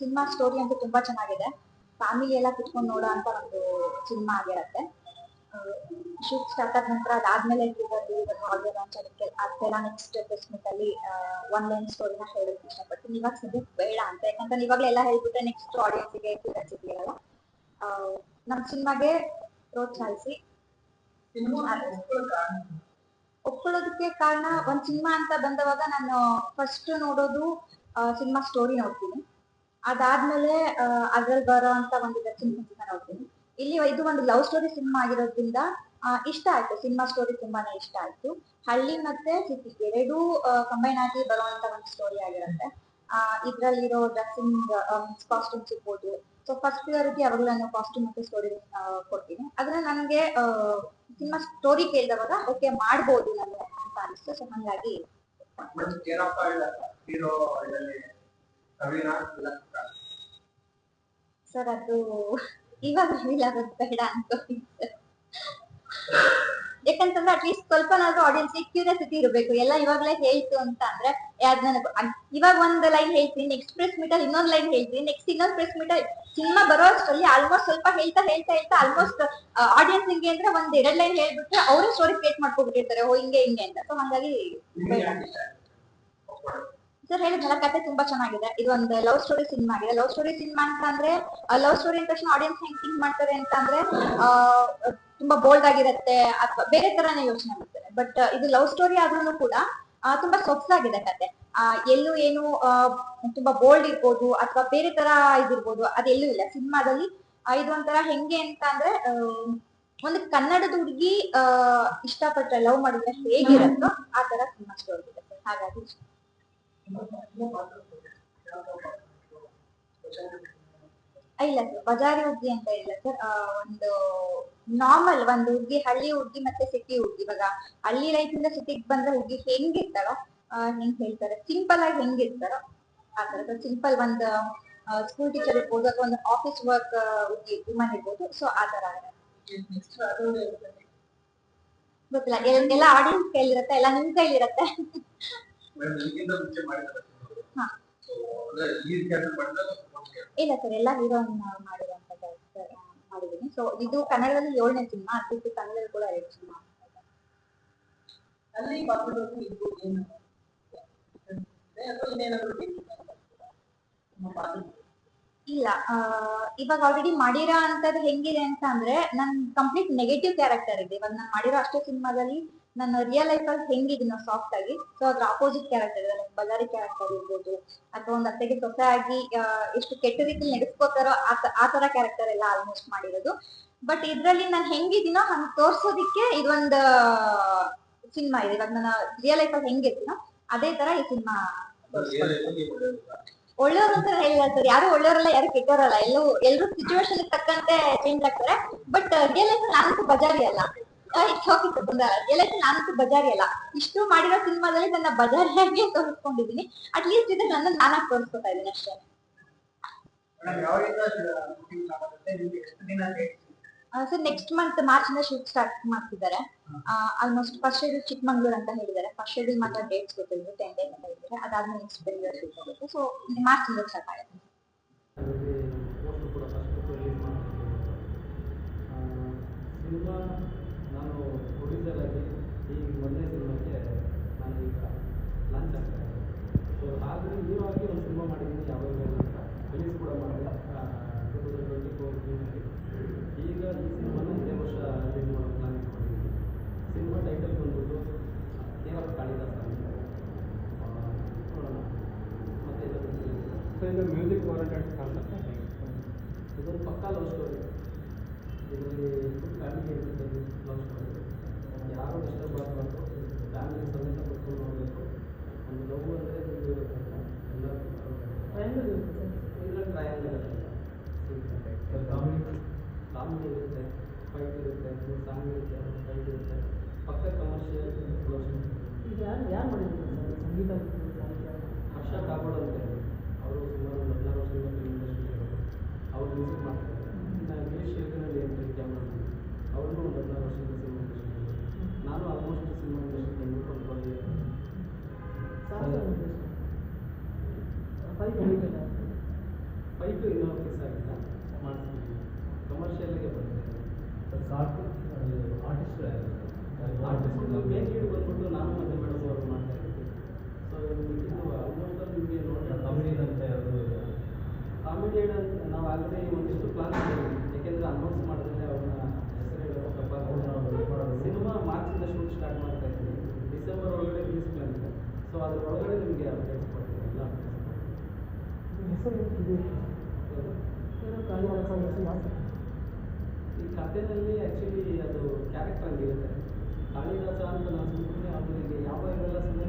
Cinema story ಅಂತೂ ತುಂಬಾ ಚೆನ್ನಾಗಿದೆ. ಫ್ಯಾಮಿಲಿ ಎಲ್ಲ ಕುತ್ಕೊಂಡು ನೋಡೋ ಅಂತ ಒಂದು ಸಿನಿಮಾ ಆಗಿರತ್ತೆ. ಶೂಟ್ ಸ್ಟಾರ್ಟ್ ಆದ ನಂತರ ಅದಾದ್ಮೇಲೆ ಆಡಿಯೋ ಲಾಂಚ್ ಅದಕ್ಕೆ ಅದೆಲ್ಲ ನೆಕ್ಸ್ಟ್ ಪ್ರೆಸ್ಮಿಟ್ ಅಲ್ಲಿ ಒನ್ ಲೈನ್ ಸ್ಟೋರಿನ ಹೇಳೋಕೆ ಇಷ್ಟಪಡ್ತೀನಿ. ಇವಾಗ ಸದ್ಯಕ್ಕೆ ಬೇಡ ಅಂತ. ಯಾಕಂದ್ರೆ ಇವಾಗಲೇ ಎಲ್ಲ ಹೇಳ್ಬಿಟ್ರೆ ನೆಕ್ಸ್ಟ್ ಆಡಿಯನ್ಸ್ಗೆ ಸಿಗಲ್ಲ ನಮ್ಮ ಸಿನಿಮಾಗೆ ಪ್ರೋತ್ಸಾಹಿಸಿ. ಒಪ್ಕೊಳ್ಳೋದಕ್ಕೆ ಕಾರಣ ಒಂದ್ ಸಿನಿಮಾ ಅಂತ ಬಂದವಾಗ ನಾನು ಫಸ್ಟ್ ನೋಡೋದು ಸಿನಿಮಾ ಸ್ಟೋರಿ ನೋಡ್ತೀನಿ. ಅದಾದ್ಮೇಲೆ ಅದ್ರಲ್ಲಿ ಬರೋ ಅಂತ ಒಂದು ವೆಬ್ ನೋಡ್ತೀನಿ ಇಲ್ಲಿ ಇದು ಒಂದು ಲವ್ ಸ್ಟೋರಿ ಸಿನಿಮಾ ಆಗಿರೋದ್ರಿಂದ ಇಷ್ಟ ಆಯ್ತು. ಸಿನಿಮಾ ಸ್ಟೋರಿ ತುಂಬಾನೇ ಇಷ್ಟ ಆಯ್ತು. ಹಳ್ಳಿ ಮತ್ತೆ ಸಿಟಿ ಎರಡೂ ಕಂಬೈನ್ ಆಗಿ ಬರುವಂತ ಒಂದು ಸ್ಟೋರಿ ಆಗಿರುತ್ತೆ. ಇದ್ರಲ್ಲಿರೋ ಡ್ರೆಸ್ಸಿಂಗ್ ಕಾಸ್ಟ್ಯೂಮ್ಸ್ ಇರ್ಬೋದು. ಸೊ ಫಸ್ಟ್ ಪ್ರಿಯಾರಿಟಿ ಅವಾಗಲೂ ನಾನು ಕಾಸ್ಟ್ಯೂಮ್ ಮತ್ತೆ ಸ್ಟೋರಿ ಕೊಡ್ತೀನಿ. ಆದ್ರೆ ನನಗೆ ಸಿನಿಮಾ ಸ್ಟೋರಿ ಕೇಳಿದವಾಗ ಓಕೆ ಮಾಡ್ಬೋದು ನಾನು ಅಂತ ಅನಿಸ್ತು. ಸೊ ಹಂಗಾಗಿ ಮತ್ತೆ ಕೇರಪ್ಪ ಹೀರೋ ಇದರಲ್ಲಿ ಕವಿನ ಸರ್ ಅದು ಇವಾಗ ಆಗೋದು ಬೇಡ sir. ಯಾಕಂತಂದ್ರೆ ಅಟ್ಲೀಸ್ಟ್ ಸ್ವಲ್ಪನಾದ್ರೂ ಆಡಿಯನ್ಸ್ ಕ್ಯೂರಿಯಾಸಿಟಿ ಇರಬೇಕು. ಎಲ್ಲ ಇವಾಗಲೇ ಹೇಳ್ತು ಅಂತ ಅಂದ್ರೆ ಯಾವ್ದು ನನಗೆ ಇವಾಗ ಒಂದು ಲೈನ್ ಹೇಳ್ತೀನಿ ನೆಕ್ಸ್ಟ್ ಪ್ರೆಸ್ ಮೀಟರ್ ಇನ್ನೊಂದು ಲೈನ್ ಹೇಳ್ತೀನಿ ನೆಕ್ಸ್ಟ್ ಇನ್ನೊಂದ್ ಪ್ರೆಸ್ ಮೀಟರ್ ಸಿನಿಮಾ ಬರೋ ಅಷ್ಟರಲ್ಲಿ ಆಲ್ಮೋಸ್ಟ್ ಸ್ವಲ್ಪ ಹೇಳ್ತಾ ಹೇಳ್ತಾ ಹೇಳ್ತಾ ಆಲ್ಮೋಸ್ಟ್ ಆಡಿಯನ್ಸ್ ಹಿಂಗೆ ಅಂದ್ರೆ ಒಂದ್ ಎರಡ್ ಲೈನ್ ಹೇಳ್ಬಿಟ್ರೆ ಅವರೇ ಸ್ಟೋರಿ ಕ್ರಿಯೇಟ್ ಮಾಡ್ಕೊಬಿಟ್ಟಿರ್ತಾರೆ. ಓ ಹಿಂಗೆ ಹಿಂಗೆ ಅಂತ. ಸೊ ಹಂಗಾಗಿ ಸರ್ ಹೇಳಿದ್ನಲ್ಲ ಕತೆ ತುಂಬಾ ಚೆನ್ನಾಗಿದೆ. ಇದು ಒಂದು ಲವ್ ಸ್ಟೋರಿ ಸಿನಿಮಾ ಆಗಿದೆ. ಲವ್ ಸ್ಟೋರಿ ಸಿನಿಮಾ ಅಂತ ಅಂದ್ರೆ ಲವ್ ಸ್ಟೋರಿ ಅಂದ ತಕ್ಷಣ ಆಡಿಯನ್ಸ್ ಹೆಂಗ್ ಥಿಂಕ್ ಮಾಡ್ತಾರೆ ಅಂತ ಅಂದ್ರೆ ತುಂಬಾ ಬೋಲ್ಡ್ ಆಗಿರುತ್ತೆ, ಅಥವಾ ಬೇರೆ ತರಾನೇ ಯೋಚನೆ ಮಾಡ್ತಾರೆ. ಬಟ್ ಇದು ಲವ್ ಸ್ಟೋರಿ ಆದ್ರೂ ಕೂಡ ತುಂಬಾ ಸೊಗಸಾಗಿದೆ ಕತೆ. ಎಲ್ಲೂ ಏನು ತುಂಬಾ ಬೋಲ್ಡ್ ಇರ್ಬೋದು, ಅಥವಾ ಬೇರೆ ತರ ಇದಿರ್ಬೋದು ಅದೆಲ್ಲೂ ಇಲ್ಲ. ಸಿನಿಮಾದಲ್ಲಿ ಇದು ಒಂಥರ ಹೆಂಗೆ ಅಂತ ಅಂದ್ರೆ ಒಂದು ಕನ್ನಡದ ಹುಡುಗಿ ಇಷ್ಟಪಟ್ಟ ಲವ್ ಮಾಡಿದ್ರೆ ಹೇಗಿರುತ್ತೋ ಆ ತರ ಸಿನಿಮಾ ಸ್ಟೋರಿ ಇದೆ ಹಾಗಾಗಿ. ಇಲ್ಲ ಸರ್ ಬಜಾರಿ ಹುಡ್ಗಿ ಅಂತ ಇಲ್ಲ ಸರ್ ಒಂದು ನಾರ್ಮಲ್ ಒಂದು ಹುಡ್ಗಿ ಹಳ್ಳಿ ಹುಡ್ಗಿ ಮತ್ತೆ ಸಿಟಿ ಹುಡ್ಗಿ ಇವಾಗ ಹಳ್ಳಿ ಲೈಫ್ ಇಂದ ಸಿಟಿಗೆ ಬಂದ್ರೆ ಹುಡ್ಗಿ ಹೆಂಗಿರ್ತಾಳೋ ಆ, ಹೆಂಗ್ ಹೇಳ್ತಾರೆ? ಸಿಂಪಲ್ ಆಗಿ ಹೆಂಗಿರ್ತಾರೋ ಆ ತರ ಸಿಂಪಲ್ ಒಂದು ಸ್ಕೂಲ್ ಟೀಚರ್ ಇರ್ಬೋದು ಅಥವಾ ಒಂದು ಆಫೀಸ್ ವರ್ಕ್ ಹುಡ್ಗಿ ವಿಮಾನ ಇರ್ಬೋದು. ಸೊ ಆ ತರ ಗೊತ್ತಿಲ್ಲ. ಎಲ್- ಎಲ್ಲ ಆಡಿಯನ್ಸ್ ಕೈಲಿರತ್ತೆ ಎಲ್ಲ ನಿಮ್ ಕೈಲಿರುತ್ತೆ. ಇಲ್ಲ ಸರ್ ಎಲ್ಲ ಹೀರೋಯಿನ್ ಮಾಡಿರುವಂತ ಮಾಡಿದ್ದೀನಿ. ಸೊ ಇದು ಕನ್ನಡದಲ್ಲಿ ಏಳನೇ ಸಿನಿಮಾ ಅದು ಬಿಟ್ಟು ಕನ್ನಡದಲ್ಲಿ ಕೂಡ ಎರಡು ಸಿನಿಮಾ ಅಲ್ಲಿ ಇಲ್ಲ ಆ, ಇವಾಗ ಆಲ್ರೆಡಿ ಮಾಡಿರೋ ಅಂತದ್ದು ಹೆಂಗಿದೆ ಅಂತ ಅಂದ್ರೆ ನನ್ ಕಂಪ್ಲೀಟ್ ನೆಗೆಟಿವ್ ಕ್ಯಾರೆಕ್ಟರ್ ಇದೆ. ಇವಾಗ ನಾನು ಮಾಡಿರೋ ಅಷ್ಟೇ ಸಿನಿಮಾದಲ್ಲಿ ನನ್ನ ರಿಯಲ್ ಲೈಫ್ ಅಲ್ಲಿ ಹೆಂಗಿದ್ದೀನೋ ಸಾಫ್ಟ್ ಆಗಿ. ಸೊ ಅದ್ರ ಅಪೋಸಿಟ್ ಕ್ಯಾರೆಕ್ಟರ್ ಇದೆ. ಬಳ್ಳಾರಿ ಕ್ಯಾರೆಕ್ಟರ್ ಇರ್ಬೋದು, ಅಥವಾ ಒಂದು ಅತ್ತೆಗೆ ಸೊಸೆ ಆಗಿ ಎಷ್ಟು ಕೆಟ್ಟ ರೀತಿ ನಡೆಸ್ಕೋತಾರೋ ಆ ತರ ಕ್ಯಾರೆಕ್ಟರ್ ಎಲ್ಲ ಆಲ್ಮೋಸ್ಟ್ ಮಾಡಿರೋದು. ಬಟ್ ಇದ್ರಲ್ಲಿ ನಾನು ಹೆಂಗಿದೀನೋ ಹಂಗ್ ತೋರ್ಸೋದಿಕ್ಕೆ ಇದೊಂದು, ಸಿನಿಮಾ ಇದೆ. ಇವಾಗ ನನ್ನ ರಿಯಲ್ ಲೈಫ್ ಅಲ್ಲಿ ಹೆಂಗಿರ್ತೀನೋ ಅದೇ ತರ ಈ ಸಿನಿಮಾ ಒಳ್ಳೆಯವ್ರು ಅಂತ ಹೇಳಿಲ್ಲ ಸರ್ ಯಾರು ಒಳ್ಳೆಯವರಲ್ಲ ಯಾರು ಕೆಟ್ಟವರಲ್ಲ. ಎಲ್ಲೂ ಎಲ್ಲರೂ ಸಿಚುವೇಶನ್ ತಕ್ಕಂತೆ ಚೇಂಜ್ ಆಗ್ತಾರೆ. ಬಟ್ ರಿಯಲ್ ಲೈಫ್ ನಾನಂತೂ ಬಜಾರಿ ಅಲ್ಲ. ಲೈಫ್ ನಾನಂತೂ ಬಜಾರಿ ಅಲ್ಲ. ಇಷ್ಟು ಮಾಡಿರೋ ಸಿನಿಮಾದಲ್ಲಿ ನನ್ನ ಬಜಾರಿಯಾಗಿ ತೋರಿಸ್ಕೊಂಡಿದ್ದೀನಿ ಅಟ್ಲೀಸ್ಟ್ ಇದು ನನ್ನ ನಾನಾಗಿ ತೋರಿಸ್ಕೊತಾ ಇದ್ದೀನಿ ಅಷ್ಟೇ? ಸರ್ ನೆಕ್ಸ್ಟ್ ಮಂತ್ ಮಾರ್ಚ್ ಇಂದ ಶೂಟ್ ಸ್ಟಾರ್ಟ್ ಮಾಡ್ತಿದ್ದಾರೆ ಆಲ್ಮೋಸ್ಟ್ ಫಸ್ಟ್ ಶೆಡ್ಯೂಲ್ ಚಿಕ್ಕಮಂಗ್ಳೂರ್ ಅಂತ ಹೇಳಿದ್ದಾರೆ. ಫಸ್ಟ್ ಶೆಡ್ಯೂಲ್ ಮಾತ್ರ ಡೇಟ್ಸ್ ಗೊತ್ತಿಲ್ಲ ಟೆನ್ ಡೇಸ್ ಅಂತ ಹೇಳಿದ್ದಾರೆ. ಅದಾದ್ಮೇಲೆ ನೆಕ್ಸ್ಟ್ ಶೂಟ್ ಆಗುತ್ತೆ. ಸೊ ಮಾರ್ಚ್ ಇಂದ ಸ್ಟಾರ್ಟ್ ಆಗುತ್ತೆ ಪೋಸ್ಟು ಕೂಡ ಫಸ್ಟ್ ರಿಲೀಸ್ ಸಿನಿಮಾ ನಾನು ಪ್ರೊಡ್ಯೂಸರ್ ಆಗಿ ಈ ಮೊದಲನೇ ಸಿನಿಮಾಕ್ಕೆ ನಾನು ಈಗ ಲಾಂಚ್ ಆಗ್ತಾ ಇದ್ದೆ ಸೊ ಆದರೆ ನೀವಾಗಿ ಒಂದು ಸಿನಿಮಾ ಮಾಡಿದ್ದೀನಿ ಯಾವಾಗ ಅಂತ ರಿಲೀಸ್ ಕೂಡ ಮಾಡಿದೆ ಟೂ ತೌಸಂಡ್ ಟ್ವೆಂಟಿ ಫೋರ್ ಜೂನಲ್ಲಿ ಈಗ ಈ ಸಿನಿಮಾನ ಇದೇ ವರ್ಷ ರಿಲೀಸ್ ಮಾಡೋ ಪ್ಲಾನ್ ಇಟ್ಕೊಂಡಿದ್ದೀನಿ ಸಿನಿಮಾ ಟೈಟಲ್ ಬಂದ್ಬಿಟ್ಟು ಕೇವಲ ಕಾಳಿದಾಸ ಅಂತ ಆ, ನೋಡೋಣ ಮತ್ತೆ ಇದು ಮ್ಯೂಸಿಕ್ ಓರಿಯೆಂಟೆಡ್ ಕಾನ್ಸೆಪ್ಟ್ ಇದೊಂದು ಪಕ್ಕಾ ಲವ್ ಸ್ಟೋರಿ ಇದರಲ್ಲಿ ಫುಲ್ ಫ್ಯಾಮಿಲಿ ಇರುತ್ತೆ ಲವ್ ಸ್ಟೋರಿ ಯಾರು ಡಿಸ್ಟರ್ಬ್ ಆಗಬಾರ್ದು ಫ್ಯಾಮಿಲಿ ಸಮೇತ ಕುತ್ಕೊಂಡು ನೋಡಬೇಕು. ಒಂದು ಲವ್ ಅಂದರೆ ಒಂದು ಎಲ್ಲ ಟ್ರಯಾಂಗಲ್ ಇಲ್ಲ ಟ್ರಯಾಂಗಲ್ ಕಾಮಿಡಿ ಇರುತ್ತೆ ಫೈಟ್ ಇರುತ್ತೆ ಒಂದು ಸಾಂಗ್ ಇರುತ್ತೆ ಫೈಟ್ ಇರುತ್ತೆ. ಪಕ್ಕ ಕಮರ್ಷಿಯಲ್ ಲವ್ ಸ್ಟೋರಿ ಈಗ ಯಾರು ಯಾರು ಮಾಡಿದ್ರು? ಸಂಗೀತ ಹರ್ಷ ಕಾಗೋಡ್ ಅಂತ ಇವತ್ತಿನ ಇಂಡಸ್ಟ್ರಿಗಳು ಅವ್ರು ಮಾಡ್ತಾರೆ ನಾನು ಗಿರೀಶ್ ಅವ್ರಿಗೂ ಒಂದು ನಾನು ಆಲ್ಮೋಸ್ಟ್ ಸಿನಿಮಾ ಇಂಡಸ್ಟ್ರಿ ಕಂಡು ಒಂದು ಫೈವ್ ಇಯರ್ ಫೈವ್ ಆಗಿಲ್ಲ ಮಾಡ್ತೀನಿ ಕಮರ್ಷಿಯಲ್ಗೆ ಬರ್ತಾರೆ ಮೇನ್ ಬಂದ್ಬಿಟ್ಟು ನಾನು ಮದುವೆ ಮಾಡೋದು ಅವ್ರು ಮಾಡ್ತಾ ಇದ್ದೀನಿ ಸೊ ಇದು ಆಲ್ಮೋಸ್ಟ್ ನಿಮಗೆ ನೋಡಿ ತಮಿಳಿನಂತೆ ಅದು ಆಲ್ರೆಡಿ ಒಂದಿಷ್ಟು ಪ್ಲಾನ್ ಯಾಕೆಂದರೆ ಅನೌನ್ಸ್ ಮಾಡಿದ್ರೆ ಅವ್ರನ್ನ ಹೆಸರು ಸಿನಿಮಾ ಮಾರ್ಚಿಂದ ಶೂಟ್ ಸ್ಟಾರ್ಟ್ ಮಾಡ್ತಾ ಇದ್ದೀನಿ ಡಿಸೆಂಬರ್ ಒಳಗಡೆ ರಿಲೀಸ್ ಪ್ಲಾನ್ ಇದೆ. ಸೊ ಅದ್ರ ಒಳಗಡೆ ನಿಮಗೆ ಅಪ್ಡೇಟ್ಸ್ ಕೊಡ್ತೀನಿ ಎಲ್ಲ ಈ ಕಥೆನಲ್ಲಿ ಆ್ಯಕ್ಚುಲಿ ಅದು ಕ್ಯಾರೆಕ್ಟರ್ ಆಗಿರುತ್ತೆ ಕಾಳಿದಾಸ ಅಂತ ನಾನು ಸುಮ್ಮನೆ ಅದು ಯಾವ ಇವೆಲ್ಲ ಸುಮ್ಮನೆ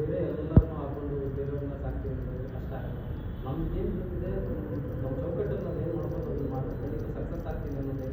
ಬೇರೆ ಎಲ್ಲರನ್ನೂ ಹಾಕೊಂಡು ಬೇರೆಯವ್ರನ್ನ ಸಾಕ್ತೀವಿ ಅಂತಂದರೆ ಕಷ್ಟ ನಮ್ಗೆ ಏನು ಗೊತ್ತಿದೆ, ನಮ್ಮ ಚೌಕಟ್ಟಲ್ಲಿ ನಾವು ಏನು ಮಾಡ್ಬೋದು, ಅದನ್ನು ಮಾಡ್ಕೊಂಡು ಸಕ್ಸಸ್ ಆಗ್ತೀನಿ ಅನ್ನೋದೇ